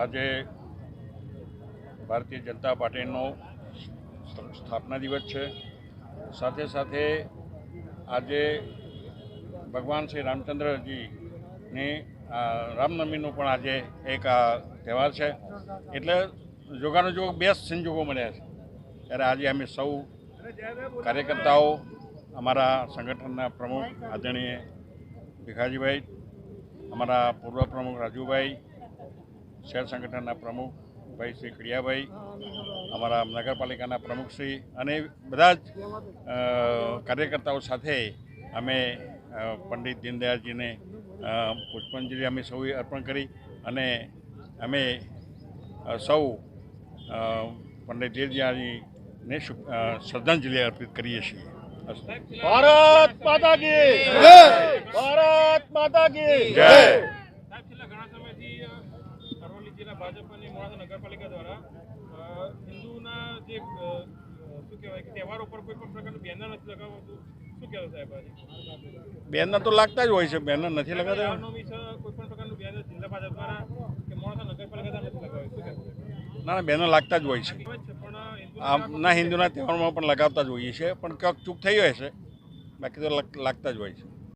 આજે ભારતીય જનતા પાર્ટીનો સ્થાપના દિવસ છે. સાથે સાથે આજે ભગવાન શ્રી રામચંદ્રજીની રામનવમીનો પણ આજે એક તહેવાર છે. એટલે જોગાનુજોગ બે સંજોગો મળ્યા છે. ત્યારે આજે અમે સૌ કાર્યકર્તાઓ, અમારા સંગઠનના પ્રમુખ આદરણીય ભીખાજીભાઈ, અમારા પૂર્વ પ્રમુખ રાજુભાઈ શહેર સંગઠનના પ્રમુખ ભાઈ શ્રી કડિયાભાઈ અમારા નગરપાલિકાના પ્રમુખશ્રી અને બધા જ કાર્યકર્તાઓ સાથે અમે પંડિત દીનદયાળજીને પુષ્પાંજલિ અમે સૌએ અર્પણ કરી અને અમે સૌ પંડિત દીનદયાળજીને શ્રદ્ધાંજલિ અર્પિત કરીએ છીએ. ભારત માતા કી ભારત માતા કી જય! જિલ્લા મોડાસા નગરપાલિકા દ્વારા હિન્દુના જે શું કહેવાય કે તહેવારો પર કોઈ પણ પ્રકારનું બેનર નથી લગાવતું? શું કહેવું સાહેબ બેનર તો લાગતા જ હોય છે બેનર નથી લગાવતા? કોઈ પણ પ્રકારનું બેનર જિલ્લા ભાજપ દ્વારા કે મોડાસા નગરપાલિકા દ્વારા નથી લગાવ્યું શું ના ના બેનર લાગતા જ હોય છે. પણ આમ ના હિન્દુના તહેવારમાં પણ લગાવતા જ હોઈએ છીએ પણ ક્યાંક ચૂક થઈ હોય છે. બાકી તો લગ- લાગતા જ હોય છે.